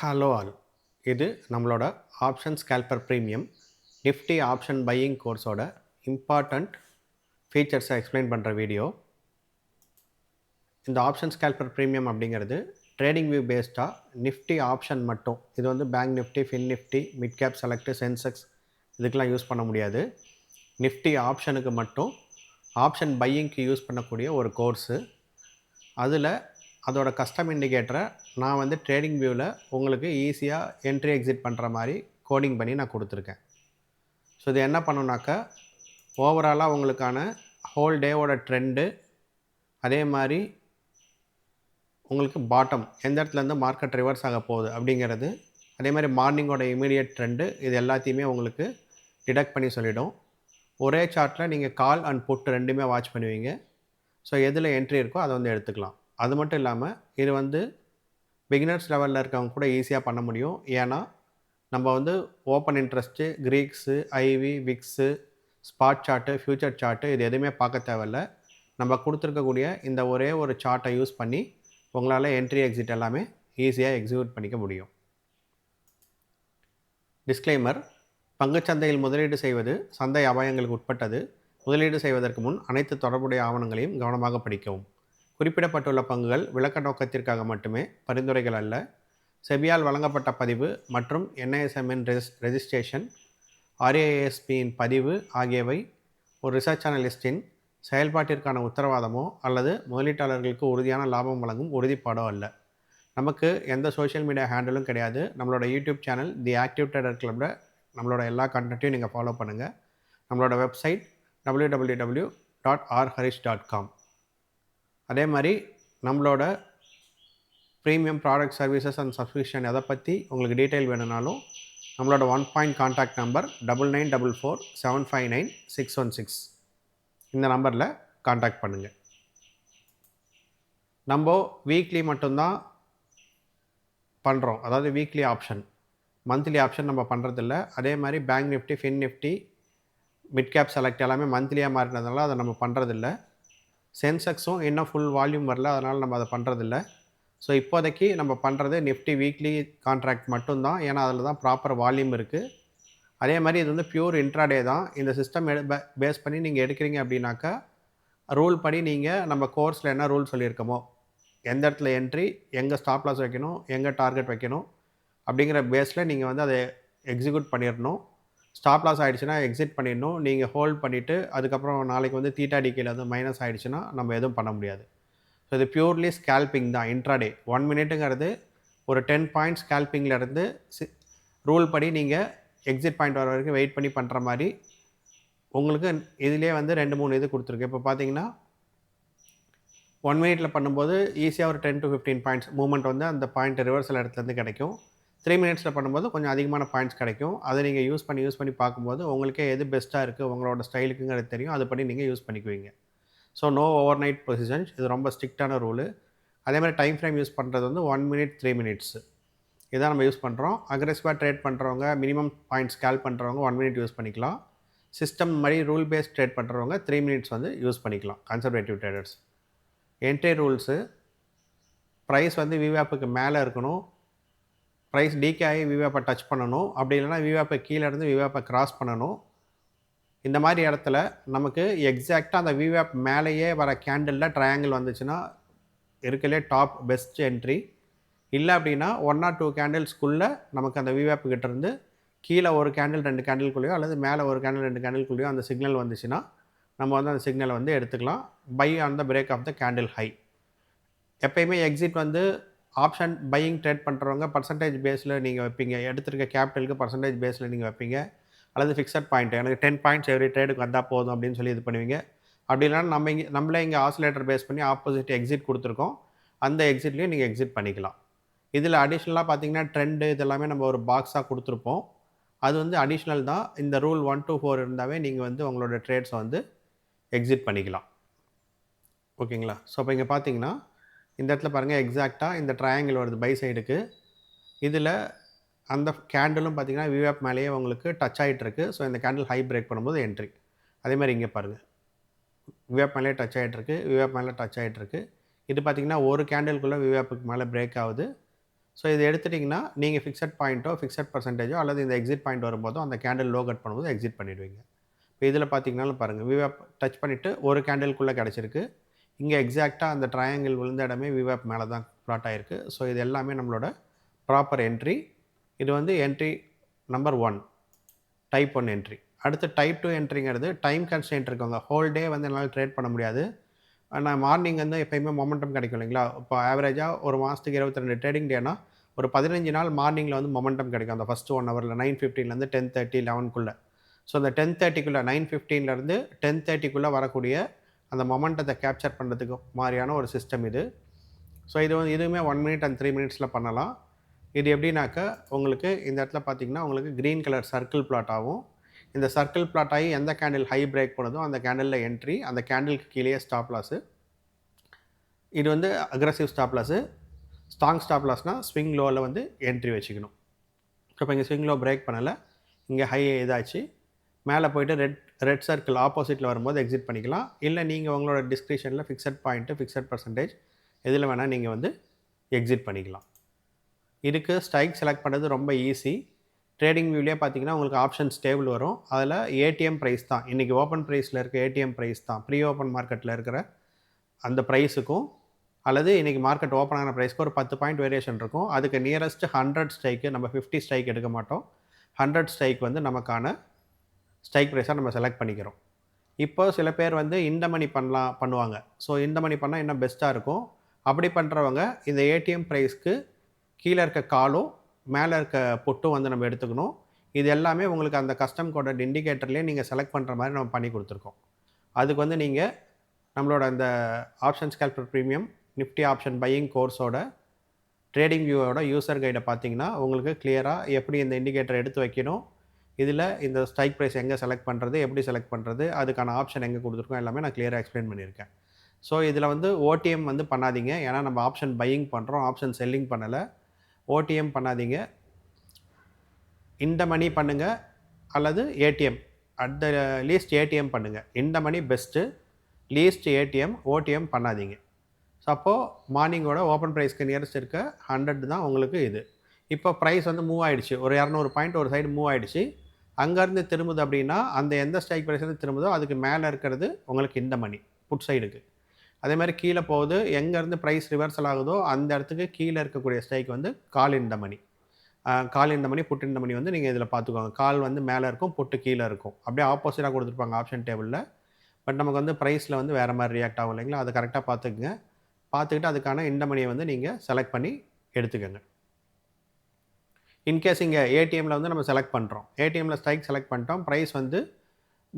Hello all. இது நம்மளோட option scalper premium Nifty option buying கோர்ஸோட important ஃபீச்சர்ஸை எக்ஸ்பிளைன் பண்ணுற வீடியோ இந்த ஆப்ஷன் ஸ்கேல்பர் ப்ரீமியம் அப்படிங்கிறது ட்ரேடிங் வியூ பேஸ்டாக நிஃப்டி ஆப்ஷன் மட்டும். இது வந்து bank Nifty fin Nifty mid cap select Sensex இதுக்கெலாம் யூஸ் பண்ண முடியாது. நிஃப்டி ஆப்ஷனுக்கு மட்டும் ஆப்ஷன் பையிங்க்கு யூஸ் பண்ணக்கூடிய ஒரு கோர்ஸு அதில் அதோட கஸ்டம் இண்டிகேட்டரை நான் வந்து ட்ரேடிங் வியூவில் உங்களுக்கு ஈஸியாக என்ட்ரி எக்ஸிட் பண்ணுற மாதிரி கோடிங் பண்ணி நான் கொடுத்துருக்கேன். ஸோ இது என்ன பண்ணுனாக்கா ஓவராலாக உங்களுக்கான ஹோல் டேவோட ட்ரெண்டு அதே மாதிரி உங்களுக்கு பாட்டம் எந்த இடத்துலேருந்து மார்க்கெட் ரிவர்ஸ் ஆக போகுது அப்படிங்கிறது அதே மாதிரி மார்னிங்கோட இமீடியட் ட்ரெண்டு இது எல்லாத்தையுமே உங்களுக்கு டிடக்ட் பண்ணி சொல்லிடும். ஒரே சார்ட்டில் நீங்கள் கால் அண்ட் புட் ரெண்டுமே வாட்ச் பண்ணுவீங்க. ஸோ எதில் என்ட்ரி இருக்கோ அதை வந்து எடுத்துக்கலாம். அது மட்டும் இல்லாமல் இது வந்து பிகினர்ஸ் லெவலில் இருக்கவங்க கூட ஈஸியாக பண்ண முடியும். ஏன்னா நம்ம வந்து open interest greeks IV vix spot chart future chart இது எதுவுமே பார்க்க தேவையில்ல. நம்ம கொடுத்துருக்கக்கூடிய இந்த ஒரே ஒரு சார்ட்டை யூஸ் பண்ணி உங்களால் என்ட்ரி எக்ஸிட் எல்லாமே ஈஸியாக எக்ஸிக்யூட் பண்ணிக்க முடியும். டிஸ்க்ளைமர் பங்குச்சந்தையில் முதலீடு செய்வது சந்தை அபாயங்களுக்கு உட்பட்டது. முதலீடு செய்வதற்கு முன் அனைத்து தொடர்புடைய ஆவணங்களையும் கவனமாக படிக்கவும். குறிப்பிடப்பட்டுள்ள பங்குகள் விளக்க நோக்கத்திற்காக மட்டுமே பரிந்துரைகள் அல்ல. செபியால் வழங்கப்பட்ட பதிவு மற்றும் என்ஐஎஸ்எம்என் ரெஜிஸ் ரெஜிஸ்ட்ரேஷன் ஆர்ஏஎஸ்பியின் பதிவு ஆகியவை ஒரு ரிசர்ச் அனலிஸ்டின் செயல்பாட்டிற்கான உத்தரவாதமோ அல்லது முதலீட்டாளர்களுக்கு உறுதியான லாபம் வழங்கும் உறுதிப்பாடோ அல்ல. நமக்கு எந்த சோஷியல் மீடியா ஹேண்டிலும் கிடையாது. நம்மளோட YouTube channel the active trader கிளப்பில் நம்மளோட எல்லா கண்டென்ட்டையும் நீங்கள் ஃபாலோ பண்ணுங்கள் நம்மளோட website W W W dot R Harish dot com. அதே மாதிரி நம்மளோட premium product services and subscription எதை பற்றி உங்களுக்கு டீட்டெயில் வேணும்னாலும் நம்மளோட one point contact number double nine double four seven five nine six one six இந்த நம்பரில் காண்டாக்ட் பண்ணுங்கள் நம்ம வீக்லி மட்டும்தான் பண்ணுறோம் அதாவது வீக்லி ஆப்ஷன் மந்த்லி ஆப்ஷன் நம்ம பண்ணுறதில்ல அதே மாதிரி bank Nifty fin Nifty mid cap select எல்லாமே மந்த்லியாக மாறினதுனால அதை நம்ம பண்ணுறதில்ல சென்செக்ஸும் இன்னும் ஃபுல் வால்யூம் வரல அதனால் நம்ம அதை பண்ணுறதில்ல ஸோ இப்போதைக்கு நம்ம பண்ணுறது நிஃப்டி வீக்லி கான்ட்ராக்ட் மட்டும்தான். ஏன்னா அதில் தான் ப்ராப்பர் வால்யூம் இருக்குது அதே மாதிரி இது வந்து பியூர் இன்ட்ராடே தான். இந்த சிஸ்டம் எடு பேஸ் பண்ணி நீங்கள் எடுக்கிறீங்க அப்படின்னாக்கா ரூல் படி நீங்கள் நம்ம கோர்ஸில் என்ன ரூல் சொல்லியிருக்கோமோ எந்த இடத்துல என்ட்ரி எங்கே ஸ்டாப் லாஸ் வைக்கணும் எங்கே டார்கெட் வைக்கணும் அப்படிங்கிற பேஸில் நீங்கள் வந்து அதை எக்ஸிக்யூட் பண்ணிடணும். ஸ்டாப் லாஸ் ஆகிடுச்சுன்னா எக்ஸிட் பண்ணிடணும். நீங்கள் ஹோல்ட் பண்ணிவிட்டு அதுக்கப்புறம் நாளைக்கு வந்து தீட்டா டிக்கியில் வந்து மைனஸ் ஆகிடுச்சுன்னா நம்ம எதுவும் பண்ண முடியாது. ஸோ இது பியூர்லி ஸ்கேல்பிங் தான் இன்ட்ராடே ஒன் மினிட்டுங்கிறது ஒரு டென் பாயிண்ட் ஸ்கேல்பிங்லேருந்து சி ரூல் படி நீங்கள் எக்ஸிட் பாயிண்ட் வர வரைக்கும் வெயிட் பண்ணி பண்ணுற மாதிரி உங்களுக்கு இதிலே வந்து ரெண்டு மூணு இது கொடுத்துருக்கு. இப்போ பார்த்தீங்கன்னா ஒன் மினிட்டில் பண்ணும்போது ஈஸியாக ஒரு ten to fifteen points movement வந்து அந்த பாயிண்ட் ரிவர்சல் இடத்துலேருந்து கிடைக்கும். த்ரீ மினிட்ஸில் பண்ணும்போது கொஞ்சம் அதிகமான பாயிண்ட்ஸ் கிடைக்கும். அதை நீங்கள் யூஸ் பண்ணி யூஸ் பண்ணி பார்க்கும்போது உங்களுக்கே எது பெஸ்ட்டாக இருக்குது உங்களோட ஸ்டைலுக்குங்கிறது தெரியும். அது பண்ணி நீங்கள் யூஸ் பண்ணிக்குவீங்க. So no overnight positions இது ரொம்ப ஸ்ட்ரிக்டான ரூலு அதே மாதிரி டைம் ஃப்ரேம் யூஸ் பண்ணுறது வந்து ஒன் மினிட் த்ரீ மினிட்ஸ் இதான் நம்ம யூஸ் பண்ணுறோம் அக்ரெசிவாக ட்ரேட் பண்ணுறவங்க மினிமம் பாயிண்ட்ஸ் ஸ்கேல் பண்ணுறவங்க ஒன் மினிட் யூஸ் பண்ணிக்கலாம். சிஸ்டம் மாதிரி ரூல் பேஸ்ட் ட்ரேட் பண்ணுறவங்க த்ரீ மினிட்ஸ் வந்து யூஸ் பண்ணிக்கலாம். Conservative traders entry rules price வந்து விவேப்புக்கு மேலே இருக்கணும். ப்ரைஸ் டீகே ஆகி விவேப்பை டச் பண்ணணும். அப்படி இல்லைனா விவேப்பை கீழே இருந்து விவேப்பை கிராஸ் பண்ணணும். இந்த மாதிரி இடத்துல நமக்கு எக்ஸாக்டாக அந்த விவேப் மேலேயே வர கேண்டிலில் ட்ரையாங்கிள் வந்துச்சுன்னா இருக்கலே டாப் பெஸ்ட் என்ட்ரி இல்லை அப்படின்னா ஒன் ஆர் டூ கேண்டில்ஸ்க்குள்ளே நமக்கு அந்த விவேப் கிட்டேருந்து கீழே ஒரு கேண்டில் ரெண்டு கேண்டில்குள்ளேயோ அல்லது மேலே ஒரு கேண்டில் ரெண்டு கேண்டில்குள்ளேயோ அந்த சிக்னல் வந்துச்சுன்னா நம்ம வந்து அந்த சிக்னலை வந்து எடுத்துக்கலாம். By on the break of the candle high எப்பயுமே எக்ஸிட் வந்து ஆப்ஷன் பையிங் ட்ரேட் பண்ணுறவங்க பர்சன்டேஜ் பேஸில் நீங்கள் வைப்பீங்க. எடுத்துருக்க கேபிட்டலுக்கு பர்சன்டேஜ் பேஸில் நீங்கள் வைப்பீங்க. அல்லது ஃபிக்ஸட் பாயிண்ட் எனக்கு டென் பாயிண்ட்ஸ் எவ்ரி ட்ரேடுக்கு வந்தால் போதும் அப்படின்னு சொல்லி இது பண்ணுவீங்க. அப்படி இல்லைனா நம்ம இங்கே நம்மளே இங்கே ஆசிலேட்டர் பேஸ் பண்ணி ஆப்போசிட் எக்ஸிட் கொடுத்துருக்கோம். அந்த எக்ஸிட்லேயும் நீங்கள் எக்ஸிட் பண்ணிக்கலாம். இதில் அடிஷ்னலாக பார்த்தீங்கன்னா ட்ரெண்டு இதெல்லாமே நம்ம ஒரு பாக்ஸாக கொடுத்துருப்போம். அது வந்து அடிஷ்னல் தான். இந்த ரூல் ஒன் டூ ஃபோர் இருந்தாவே நீங்கள் வந்து உங்களோட ட்ரேட்ஸை வந்து எக்ஸிட் பண்ணிக்கலாம். ஓகேங்களா? ஸோ இப்போ இங்கே பார்த்தீங்கன்னா இந்த இடத்துல பாருங்கள் எக்ஸாக்டாக இந்த ட்ரையாங்கிள் வருது பை சைடுக்கு இதில் அந்த கேண்டிலும் பார்த்தீங்கன்னா விவேப் மேலேயே உங்களுக்கு டச் ஆகிட்டுருக்கு ஸோ இந்த கேண்டில் ஹை பிரேக் பண்ணும்போது என்ட்ரி அதேமாதிரி இங்கே பாருங்கள் விவேப் மேலே டச் ஆகிட்டுருக்கு விவேப் மேலே டச் ஆகிட்டுருக்கு இது பார்த்திங்கன்னா ஒரு கேண்டிலுக்குள்ளே விவேப்புக்கு மேலே பிரேக் ஆகுது. ஸோ இது எடுத்துட்டிங்கன்னா நீங்கள் ஃபிக்ஸட் பாயிண்ட்டோ ஃபிக்ஸட் பர்சன்டேஜோ அல்லது இந்த எக்ஸிட் பாயிண்ட் வரும்போதோ அந்த கேண்டில் லோ கட் பண்ணும்போது எக்ஸிட் பண்ணிடுவீங்க. இப்போ இதில் பார்த்தீங்கன்னாலும் பாருங்கள் விவேப் டச் பண்ணிவிட்டு ஒரு கேண்டிலுக்குள்ளே கிடச்சிருக்கு. இங்கே எக்ஸாக்டாக அந்த ட்ரையாங்கிள் விழுந்த இடமே விவேப் மேலே தான் ப்ளாட் ஆகிருக்கு ஸோ இது எல்லாமே நம்மளோட ப்ராப்பர் என்ட்ரி இது வந்து entry number one type one entry அடுத்து டைப் டூ என்ட்ரிங்கிறது டைம் கன்ஸ்டன்ட் இருக்கவங்க ஹோல் டே வந்து என்னால் ட்ரேட் பண்ண முடியாது. ஆனால் மார்னிங் வந்து எப்போயுமே மொமெண்டம் கிடைக்கும் இல்லைங்களா? இப்போ ஆவரேஜாக ஒரு மாதத்துக்கு இருபத்தி ரெண்டு ட்ரேடிங் டேனா ஒரு பதினஞ்சு நாள் மார்னிங்கில் வந்து மொமெண்டம் கிடைக்கும். அந்த ஃபஸ்ட்டு ஒன் ஹவரில் நைன் ஃபிஃப்டின்லேருந்து டென் தேர்ட்டி லெவனுக்குள்ளே ஸோ அந்த டென் தேர்ட்டிக்குள்ளே நைன் ஃபிஃப்டீன்லேருந்து டென் தேர்ட்டிக்குள்ளே வரக்கூடிய அந்த மொமெண்டத்தை கேப்சர் பண்ணுறதுக்கு மாதிரியான ஒரு சிஸ்டம் இது. ஸோ இது வந்து இதுவுமே ஒன் மினிட் அண்ட் த்ரீ மினிட்ஸில் பண்ணலாம். இது எப்படின்னாக்க உங்களுக்கு இந்த இடத்துல பார்த்தீங்கன்னா உங்களுக்கு க்ரீன் கலர் சர்க்கிள் பிளாட் ஆகும். இந்த சர்க்கிள் பிளாட் ஆகி எந்த கேண்டில் ஹை பிரேக் பண்ணுதோ அந்த கேண்டிலில் என்ட்ரி அந்த கேண்டிலுக்கு கீழே ஸ்டாப் லாஸு இது வந்து aggressive stop loss strong stop லாஸ்னால் swing லோவில் வந்து என்ட்ரி வச்சுக்கணும். இப்போ இங்கே ஸ்விங் லோ பிரேக் பண்ணலை. இங்கே ஹை இதாச்சு. மேலே போயிட்டு ரெட் ரெட் சர்க்கிள் ஆப்போசிட்டில் வரும்போது எக்ஸிட் பண்ணிக்கலாம். இல்லை நீங்கள் உங்களோட டிஸ்கிரிப்ஷனில் ஃபிக்ஸட் பாயிண்ட்டு ஃபிக்ஸட் பர்சன்டேஜ் எதில் வேணால் நீங்கள் வந்து எக்ஸிட் பண்ணிக்கலாம். இதுக்கு ஸ்ட்ரைக் செலக்ட் பண்ணுறது ரொம்ப ஈஸி ட்ரேடிங் வியூலேயே பார்த்தீங்கன்னா உங்களுக்கு ஆப்ஷன்ஸ் டேபிள் வரும். அதில் ஏடிஎம் ப்ரைஸ் தான். இன்றைக்கி ஓப்பன் ப்ரைஸில் இருக்க ஏடிஎம் ப்ரைஸ் தான். ப்ரீ ஓப்பன் மார்க்கெட்டில் இருக்கிற அந்த ப்ரைஸுக்கும் அல்லது இன்றைக்கி மார்க்கெட் ஓப்பன் ஆன ப்ரைஸ்க்கு ஒரு பத்து பாயிண்ட் வேரியேஷன் இருக்கும். அதுக்கு நியரஸ்ட் ஹண்ட்ரட் ஸ்ட்ரைக்கு நம்ம ஃபிஃப்டி ஸ்ட்ரைக் எடுக்க மாட்டோம். ஹண்ட்ரட் ஸ்ட்ரைக் வந்து நமக்கான ஸ்ட்ரைக் ப்ரைஸாக நம்ம செலக்ட் பண்ணிக்கிறோம். இப்போ சில பேர் வந்து இந்த மணி பண்ணலாம் பண்ணுவாங்க. ஸோ இந்த மணி பண்ணால் இன்னும் பெஸ்ட்டாக இருக்கும்? அப்படி பண்ணுறவங்க இந்த ஏடிஎம் ப்ரைஸ்க்கு கீழே இருக்க காலும் மேலே இருக்க பொட்டும் வந்து நம்ம எடுத்துக்கணும். இது எல்லாமே உங்களுக்கு அந்த கஸ்டம் கோடட் இண்டிகேட்டர்லேயே நீங்கள் செலக்ட் பண்ணுற மாதிரி நம்ம பண்ணி கொடுத்துருக்கோம். அதுக்கு வந்து நீங்கள் நம்மளோட அந்த options calculate premium Nifty option buying கோர்ஸோட trading வியூவோட யூசர் கைடை பார்த்தீங்கன்னா உங்களுக்கு கிளியராக எப்படி இந்த இண்டிகேட்டர் எடுத்து வைக்கணும் இதில் இந்த ஸ்ட்ரைக் ப்ரைஸ் எங்கே செலக்ட் பண்ணுறது எப்படி செலக்ட் பண்ணுறது அதுக்கான ஆப்ஷன் எங்கே கொடுத்துருக்கோம் எல்லாமே நான் கிளியராக எக்ஸ்பிளைன் பண்ணியிருக்கேன். ஸோ இதில் வந்து ஓடிஎம் வந்து பண்ணாதீங்க. ஏன்னா நம்ம ஆப்ஷன் பையிங் பண்ணுறோம் ஆப்ஷன் செல்லிங் பண்ணலை. ஓடிஎம் பண்ணாதீங்க. இந்த மணி பண்ணுங்கள் அல்லது ATM. At the least ATM பண்ணுங்கள் in the money best least ATM OTM பண்ணாதீங்க. ஸோ அப்போது மார்னிங்கோட ஓப்பன் ப்ரைஸ்க்கு நியரஸ்ட் இருக்க ஹண்ட்ரட் தான் உங்களுக்கு இது. இப்போ ப்ரைஸ் வந்து மூவ் ஆகிடுச்சு ஒரு இரநூறு பாயிண்ட் ஒரு சைடு மூவ் ஆகிடுச்சு அங்கேருந்து திரும்புது அப்படின்னா அந்த எந்த ஸ்ட்ரைக் ப்ரைஸ் வந்து திரும்புதோ அதுக்கு மேலே இருக்கிறது உங்களுக்கு இந்த மணி புட் சைடுக்கு அதே மாதிரி கீழே போகுது எங்கேருந்து ப்ரைஸ் ரிவர்சல் ஆகுதோ அந்த இடத்துக்கு கீழே இருக்கக்கூடிய ஸ்ட்ரைக் வந்து கால் இந்த மணி கால் இந்த மணி புட்டு இந்த மணி வந்து நீங்கள் இதில் பார்த்துக்கோங்க. கால் வந்து மேலே இருக்கும் புட்டு கீழே இருக்கும். அப்படியே ஆப்போசிட்டாக கொடுத்துருப்பாங்க ஆப்ஷன் டேபிளில் பட் நமக்கு வந்து ப்ரைஸில் வந்து வேறு மாதிரி ரியாக்ட் ஆகும் இல்லைங்களா? அதை கரெக்டாக பார்த்துக்குங்க. பார்த்துக்கிட்டு அதுக்கான இந்த மணியை வந்து நீங்கள் செலக்ட் பண்ணி எடுத்துக்கோங்க. இன்கேஸ் இங்கே ஏடிஎம்மில் வந்து நம்ம செலக்ட் பண்ணுறோம் ஏடிஎம்மில் ஸ்ட்ரைக் செலக்ட் பண்ணிட்டோம். ப்ரைஸ் வந்து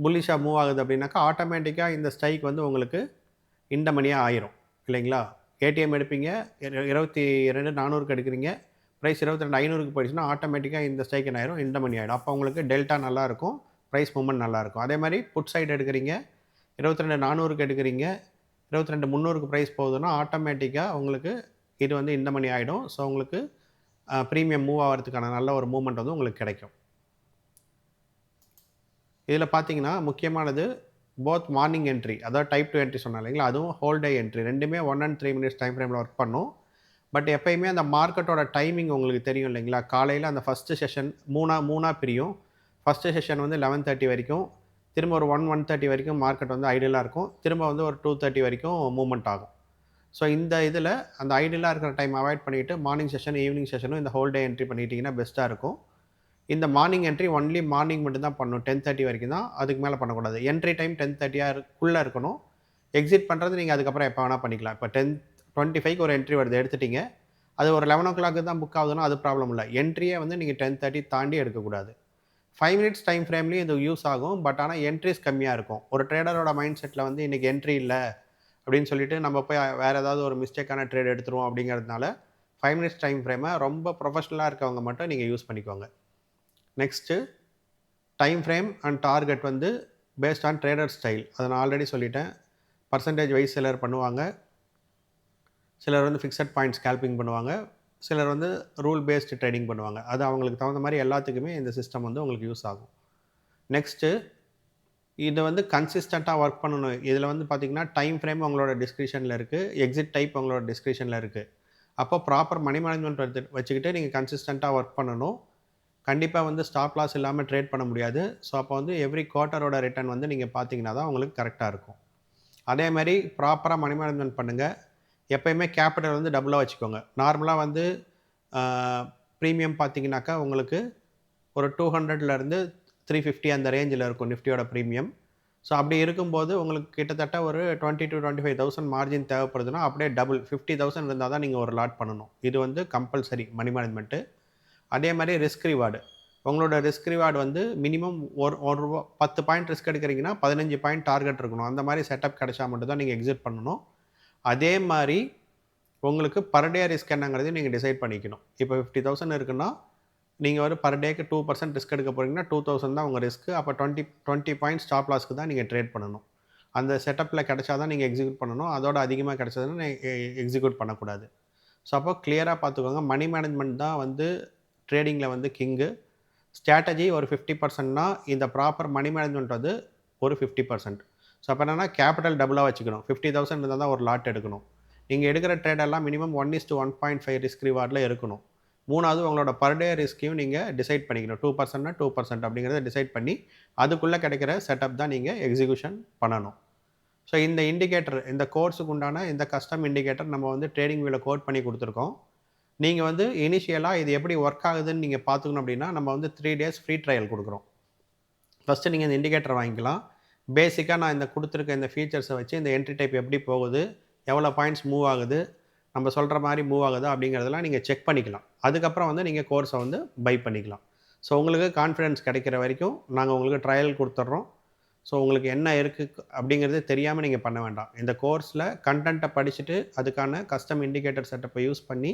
புல்லிஷாக மூவ் ஆகுது அப்படின்னாக்கா ஆட்டோமேட்டிக்காக இந்த ஸ்ட்ரைக் வந்து உங்களுக்கு இந்த மணியாக ஆயிரும். இல்லைங்களா? ஏடிஎம் எடுப்பீங்க. இருபத்தி ரெண்டு நானூறுக்கு எடுக்கிறீங்க. ப்ரைஸ் இருபத்தி ரெண்டு ஐநூறுக்கு போயிடுச்சுன்னா ஆட்டோமேட்டிக்காக இந்த ஸ்ட்ரைக் என்ன ஆயிரும்? இந்த மணி ஆகிடும் அப்போ உங்களுக்கு டெல்டா நல்லாயிருக்கும் ப்ரைஸ் மூமெண்ட் நல்லா இருக்கும். அதே மாதிரி புட் சைடு எடுக்கிறீங்க. இருபத்தி ரெண்டு நானூறுக்கு எடுக்கிறீங்க. இருபத்தி ரெண்டு முந்நூறுக்கு ப்ரைஸ் போகுதுன்னா ஆட்டோமேட்டிக்காக உங்களுக்கு இது வந்து இந்த மணி ஆகிடும் ஸோ உங்களுக்கு ப்ரீமியம் மூவ் ஆகிறதுக்கான நல்ல ஒரு மூவ்மெண்ட் வந்து உங்களுக்கு கிடைக்கும். இதில் பார்த்தீங்கன்னா முக்கியமானது போத் மார்னிங் என்ட்ரி அதாவது டைப் டூ என்ட்ரி சொன்னேன் இல்லைங்களா? அதுவும் ஹோல் டே என்ட்ரி ரெண்டுமே one and three minutes time ஃப்ரேமில் ஒர்க் பண்ணும். பட் எப்பயுமே அந்த மார்க்கெட்டோட டைமிங் உங்களுக்கு தெரியும் இல்லைங்களா? காலையில் அந்த ஃபஸ்ட்டு செஷன் மூணாக மூணாக பிரியும். ஃபஸ்ட்டு செஷன் வந்து லெவன் தேர்ட்டி வரைக்கும் திரும்ப ஒரு ஒன் ஒன் தேர்ட்டி வரைக்கும் மார்க்கெட் வந்து ஐடியலாக இருக்கும். திரும்ப வந்து ஒரு டூ தேர்ட்டி வரைக்கும் மூவ்மெண்ட் ஆகும். ஸோ இந்த இதில் அந்த ஐடியலாக இருக்கிற டைம் அவாய்ட் பண்ணிவிட்டு மார்னிங் செஷன் ஈவினிங் செஷனும் இந்த ஹோல் டே என்ட்ரி பண்ணிட்டீங்கன்னா பெஸ்ட்டாக இருக்கும். இந்த மார்னிங் என்ட்ரி ஒன்லி மார்னிங் மட்டும் தான் பண்ணணும் டென் தேர்ட்டி வரைக்கும் தான் அதுக்கு மேலே பண்ணக்கூடாது. என்ட்ரி டைம் டென் தேர்ட்டியாருக்குள்ளே இருக்கணும். எக்ஸிட் பண்ணுறது நீங்கள் அதுக்கப்புறம் எப்போ வேணால் பண்ணிக்கலாம். இப்போ டென் டுவெண்ட்டி ஃபைவ் ஒரு என்ட்ரி வருது எடுத்துட்டீங்க. அது ஒரு லெவன் ஓ கிளாக்கு தான் புக் ஆகுதுன்னா அது ப்ராப்ளம் இல்லை. என்ட்ரியே வந்து நீங்கள் டென் தேர்ட்டி தாண்டி எடுக்கக்கூடாது. ஃபைவ் மினிட்ஸ் டைம் ஃப்ரேம்லேயும் இது யூஸ் ஆகும். பட் ஆனால் என்ட்ரிஸ் கம்மியாக இருக்கும். ஒரு ட்ரேடரோட மைண்ட் செட்டில் வந்து இன்றைக்கி என்ட்ரி இல்லை. அப்படின்னு சொல்லிட்டு நம்ம போய் வேறு ஏதாவது ஒரு மிஸ்டேக்கான ட்ரேட் எடுத்துருவோம் அப்படிங்கிறதுனால ஃபைவ் மினிட்ஸ் டைம் ஃப்ரேமை ரொம்ப ப்ரொஃபஷனலாக இருக்கவங்க மட்டும் நீங்கள் யூஸ் பண்ணிக்கோங்க. Next time frame and target வந்து பேஸ்ட் ஆன் ட்ரேடர் ஸ்டைல் அதை நான் ஆல்ரெடி சொல்லிட்டேன். பர்சன்டேஜ் வைஸ் சிலர் பண்ணுவாங்க. சிலர் வந்து ஃபிக்ஸட் பாயிண்ட் ஸ்கேல்பிங் பண்ணுவாங்க. சிலர் வந்து ரூல் பேஸ்டு ட்ரேடிங் பண்ணுவாங்க. அது அவங்களுக்கு தகுந்த மாதிரி எல்லாத்துக்குமே இந்த சிஸ்டம் வந்து உங்களுக்கு யூஸ் ஆகும். நெக்ஸ்ட்டு இதை வந்து கன்சிஸ்டண்ட்டாக ஒர்க் பண்ணணும். இதில் வந்து பார்த்தீங்கன்னா டைம் ஃப்ரேம் உங்களோட டிஸ்கிரிப்ஷனில் இருக்குது எக்ஸிட் டைப் உங்களோட டிஸ்கிரிப்ஷனில் இருக்குது அப்போ ப்ராப்பர் மணி மேனேஜ்மெண்ட் எடுத்து வச்சுக்கிட்டு நீங்கள் கன்சிஸ்டண்ட்டாக ஒர்க் பண்ணணும். கண்டிப்பாக வந்து ஸ்டாப் லாஸ் இல்லாமல் ட்ரேட் பண்ண முடியாது. ஸோ அப்போ வந்து எவ்ரி குவார்ட்டரோட ரிட்டர்ன் வந்து நீங்கள் பார்த்தீங்கன்னா தான் உங்களுக்கு கரெக்டாக இருக்கும். அதே மாதிரி ப்ராப்பராக மணி மேனேஜ்மெண்ட் பண்ணுங்கள் எப்பயுமே கேபிட்டல் வந்து டபுளாக வச்சுக்கோங்க. நார்மலாக வந்து ப்ரீமியம் பார்த்தீங்கன்னாக்கா உங்களுக்கு ஒரு டூ ஹண்ட்ரட்லேருந்து த்ரீ ஃபிஃப்டி அந்த ரேஞ்சில் இருக்கும் நிஃப்டியோட ப்ரீமியம் ஸோ அப்படி இருக்கும்போது உங்களுக்கு கிட்டத்தட்ட ஒரு twenty to twenty five thousand margin தேவைப்படுதுன்னா அப்படியே டபுள் ஃபிஃப்டி தௌசண்ட் இருந்தால் தான் நீங்கள் ஒரு லாட் பண்ணணும். இது வந்து கம்பல்சரி மணி மேனேஜ்மெண்ட்டு அதே மாதிரி ரிஸ்க் ரிவார்டு உங்களோட ரிஸ்க் ரிவார்டு வந்து மினிமம் ஒரு ஒரு ரூபா பத்து பாயிண்ட் ரிஸ்க் எடுக்கிறீங்கன்னா பதினஞ்சு பாயிண்ட் டார்கெட் இருக்கணும். அந்த மாதிரி செட்டப் கிடைச்சா மட்டும் தான் நீங்கள் எக்ஸிட் பண்ணணும். அதே மாதிரி உங்களுக்கு பர் டே ரிஸ்க் என்னங்கிறதையும் நீங்கள் டிசைட் பண்ணிக்கணும். இப்போ ஃபிஃப்டி தௌசண்ட் இருக்குன்னா நீங்கள் ஒரு பர் டேக்கு டூ பர்சன்ட் ரிஸ்க் எடுக்க போகிறீங்கன்னா டூ தௌசண்ட் தான் உங்கள் ரிஸ்க்கு அப்போ டுவெண்ட்டி டுவெண்ட்டி பாயிண்ட் ஸ்டாப் லாஸ்க்கு தான் நீங்கள் ட்ரேட் பண்ணணும். அந்த செட்டப்பில் கிடச்சா தான் நீங்கள் எக்ஸிக்யூட் பண்ணணும். அதோட அதிகமாக கிடைச்சதுன்னா எக்ஸிக்யூட் பண்ணக்கூடாது. ஸோ அப்போ கிளியராக பார்த்துக்கோங்க. மணி மேனேஜ்மெண்ட் தான் வந்து ட்ரேடிங்கில் வந்து கிங்கு ஸ்ட்ராட்டஜி ஒரு ஃபிஃப்டி பர்சன்ட்னா இந்த ப்ராப்பர் மணி மேனேஜ்மெண்ட் வந்து ஒரு ஃபிஃப்டி பர்சன்ட் ஸோ அப்போ என்னென்னா கேபிட்டல் டபுளாக வச்சுக்கணும். ஃபிஃப்டி தௌசண்ட் இருந்தால் தான் ஒரு லாட் எடுக்கணும். நீங்கள் எடுக்கிற ட்ரேடெல்லாம் minimum one is one point five risk ரிவார்டில் இருக்கணும். மூணாவது உங்களோட பர் டே ரிஸ்க்கையும் நீங்கள் டிசைட் பண்ணிக்கணும். டூ பர்சன்ட்னா டூ பர்சன்ட் அப்படிங்கிறத டிசைட் பண்ணி அதுக்குள்ளே கிடைக்கிற செட்டப் தான் நீங்கள் எக்ஸிக்யூஷன் பண்ணணும். ஸோ இந்த இண்டிகேட்டர் இந்த கோர்ஸுக்கு உண்டான இந்த கஸ்டம் இண்டிகேட்டர் நம்ம வந்து ட்ரேடிங் வியூவில் கோட் பண்ணி கொடுத்துருக்கோம். நீங்கள் வந்து இனிஷியலாக இது எப்படி ஒர்க் ஆகுதுன்னு நீங்கள் பார்த்துக்கணும் அப்படின்னா நம்ம வந்து த்ரீ டேஸ் ஃப்ரீ ட்ரையல் கொடுக்குறோம். ஃபஸ்ட்டு நீங்கள் இந்த இண்டிகேட்டர் வாங்கிக்கலாம். பேசிக்காக நான் இந்த கொடுத்துருக்க இந்த ஃபீச்சர்ஸை வச்சு இந்த என்ட்ரி டைப் எப்படி போகுது எவ்வளோ பாயிண்ட்ஸ் மூவ் ஆகுது நம்ம சொல்கிற மாதிரி மூவ் ஆகுதா அப்படிங்கிறதெல்லாம் நீங்கள் செக் பண்ணிக்கலாம். அதுக்கப்புறம் வந்து நீங்கள் கோர்ஸை வந்து பை பண்ணிக்கலாம். ஸோ உங்களுக்கு கான்ஃபிடென்ஸ் கிடைக்கிற வரைக்கும் நாங்கள் உங்களுக்கு ட்ரையல் கொடுத்துட்றோம். ஸோ உங்களுக்கு என்ன இருக்குது அப்படிங்கிறது தெரியாமல் நீங்கள் பண்ண வேண்டாம். இந்த கோர்ஸில் கண்டென்ட்டை படிச்சுட்டு அதுக்கான கஸ்டம் இண்டிகேட்டர் செட்டப்பை யூஸ் பண்ணி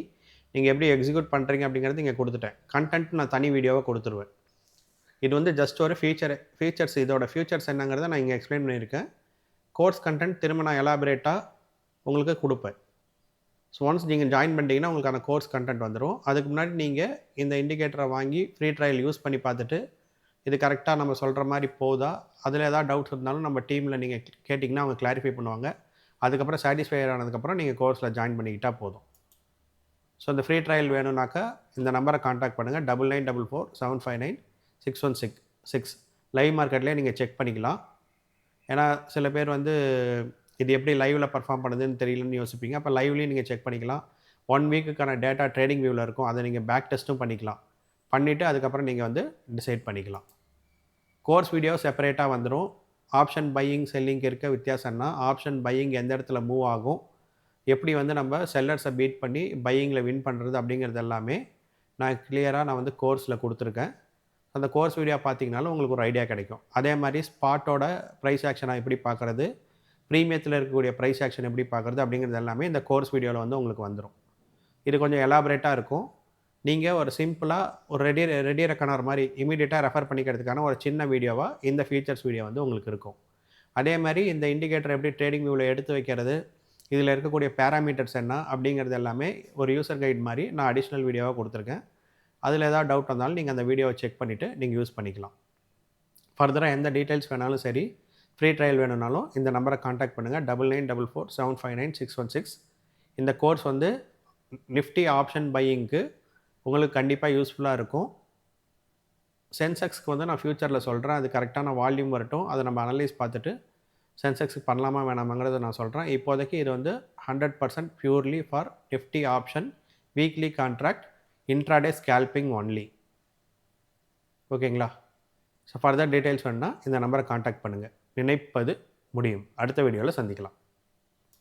நீங்கள் எப்படி எக்ஸிக்யூட் பண்ணுறீங்க அப்படிங்கிறது இங்கே கொடுத்துட்டேன். கண்டென்ட் நான் தனி வீடியோவை கொடுத்துருவேன். இது வந்து ஜஸ்ட் ஒரு ஃபியூச்சர் ஃபீச்சர்ஸ் இதோட ஃபியூச்சர்ஸ் என்னங்கிறத நான் இங்கே எக்ஸ்பிளைன் பண்ணியிருக்கேன். கோர்ஸ் கண்டென்ட் திரும்ப நான் எலாபரேட்டாக உங்களுக்கு கொடுப்பேன். ஸோ ஒன்ஸ் நீங்கள் ஜாயின் பண்ணிட்டீங்கன்னா உங்களுக்கான கோர்ஸ் கண்டென்ட் வந்துடும் அதுக்கு முன்னாடி நீங்கள் இந்த இண்டிகேட்டரை வாங்கி ஃப்ரீ ட்ரையல் யூஸ் பண்ணி பார்த்துட்டு இது கரெக்டாக நம்ம சொல்கிற மாதிரி போதா? அதில் ஏதாவது டவுட்ஸ் இருந்தாலும் நம்ம டீமில் நீங்கள் கேட்டிங்கன்னா அவங்க கிளாரிஃபை பண்ணுவாங்க. அதுக்கப்புறம் சாட்டிஸ்ஃபை ஆனதுக்கப்புறம் நீங்கள் கோர்ஸில் ஜாயின் பண்ணிக்கிட்டால் போதும். ஸோ இந்த ஃப்ரீ ட்ரையல் வேணும்னாக்கா இந்த நம்பரை காண்டாக்ட் பண்ணுங்கள் double nine double four seven five nine six one six six live மார்க்கெட்லேயே நீங்கள் செக் பண்ணிக்கலாம். ஏன்னா சில பேர் வந்து இது எப்படி லைவில் பர்ஃபார்ம் பண்ணுதுன்னு தெரியலன்னு யோசிப்பீங்க. அப்போ லைவ்லேயும் நீங்கள் செக் பண்ணிக்கலாம். ஒன் வீக்குக்கான டேட்டா ட்ரேடிங் வியூவில் இருக்கும். அதை நீங்கள் பேக் டெஸ்ட்டும் பண்ணிக்கலாம். பண்ணிவிட்டு அதுக்கப்புறம் நீங்கள் வந்து டிசைட் பண்ணிக்கலாம். கோர்ஸ் வீடியோ செப்பரேட்டாக வந்துடும் ஆப்ஷன் பையிங் செல்லிங்க்கு இருக்க வித்தியாசம்னா ஆப்ஷன் பையிங் எந்த இடத்துல மூவ் ஆகும்? எப்படி வந்து நம்ம செல்லர்ஸை பீட் பண்ணி பையிங்கில் வின் பண்ணுறது அப்படிங்கிறது எல்லாமே நான் கிளியராக நான் வந்து கோர்ஸில் கொடுத்துருக்கேன். அந்த கோர்ஸ் வீடியோ பார்த்தீங்கனாலும் உங்களுக்கு ஒரு ஐடியா கிடைக்கும். அதே மாதிரி ஸ்பாட்டோட ப்ரைஸ் ஆக்ஷனாக எப்படி பார்க்குறது ப்ரீமியத்தில் இருக்கக்கூடிய ப்ரைஸ் ஆக்ஷன் எப்படி பார்க்குறது அப்படிங்கிறது எல்லாமே இந்த கோர்ஸ் வீடியோவில் வந்து உங்களுக்கு வந்துடும் இது கொஞ்சம் எலாபரேட்டாக இருக்கும். நீங்கள் ஒரு சிம்பிளாக ஒரு ரெடி ரெடி ரெக்கனர் மாதிரி இமீடியட்டாக ரெஃபர் பண்ணிக்கிறதுக்கான ஒரு சின்ன வீடியோவாக இந்த ஃபீச்சர்ஸ் வீடியோ வந்து உங்களுக்கு இருக்கும். அதே மாதிரி இந்த இண்டிகேட்டர் எப்படி ட்ரேடிங் வியூவில் எடுத்து வைக்கிறது இதில் இருக்கக்கூடிய பேராமீட்டர்ஸ் என்ன அப்படிங்கிறது எல்லாமே ஒரு யூசர் கைட் மாதிரி நான் அடிஷ்னல் வீடியோவாக கொடுத்துருக்கேன். அதில் ஏதாவது டவுட் வந்தாலும் நீங்கள் அந்த வீடியோவை செக் பண்ணிவிட்டு நீங்கள் யூஸ் பண்ணிக்கலாம். ஃபர்தராக எந்த டீட்டெயில்ஸ் வேணாலும் சரி ஃப்ரீ ட்ரையல் வேணும்னாலும் இந்த நம்பரை காண்டாக்ட் பண்ணுங்கள் double nine double four seven five nine six one six இந்த கோர்ஸ் வந்து நிஃப்டி ஆப்ஷன் பையிங்க்கு உங்களுக்கு கண்டிப்பாக யூஸ்ஃபுல்லாக இருக்கும். சென்செக்ஸ்க்கு வந்து நான் ஃப்யூச்சரில் சொல்கிறேன் அது கரெக்டான வால்யூம் வரட்டும். அதை நம்ம அனலைஸ் பார்த்துட்டு சென்செக்ஸுக்கு பண்ணலாமா வேணாமாங்கிறத நான் சொல்கிறேன் இப்போதைக்கு இது வந்து hundred percent purely for Nifty option weekly contract intraday scalping only ஓகேங்களா ஸோ ஃபர்தர் டீட்டெயில்ஸ் வேணுன்னா இந்த நம்பரை காண்டாக்ட் பண்ணுங்கள் நினைப்பது முடியும். அடுத்த வீடியோவில் சந்திக்கலாம்.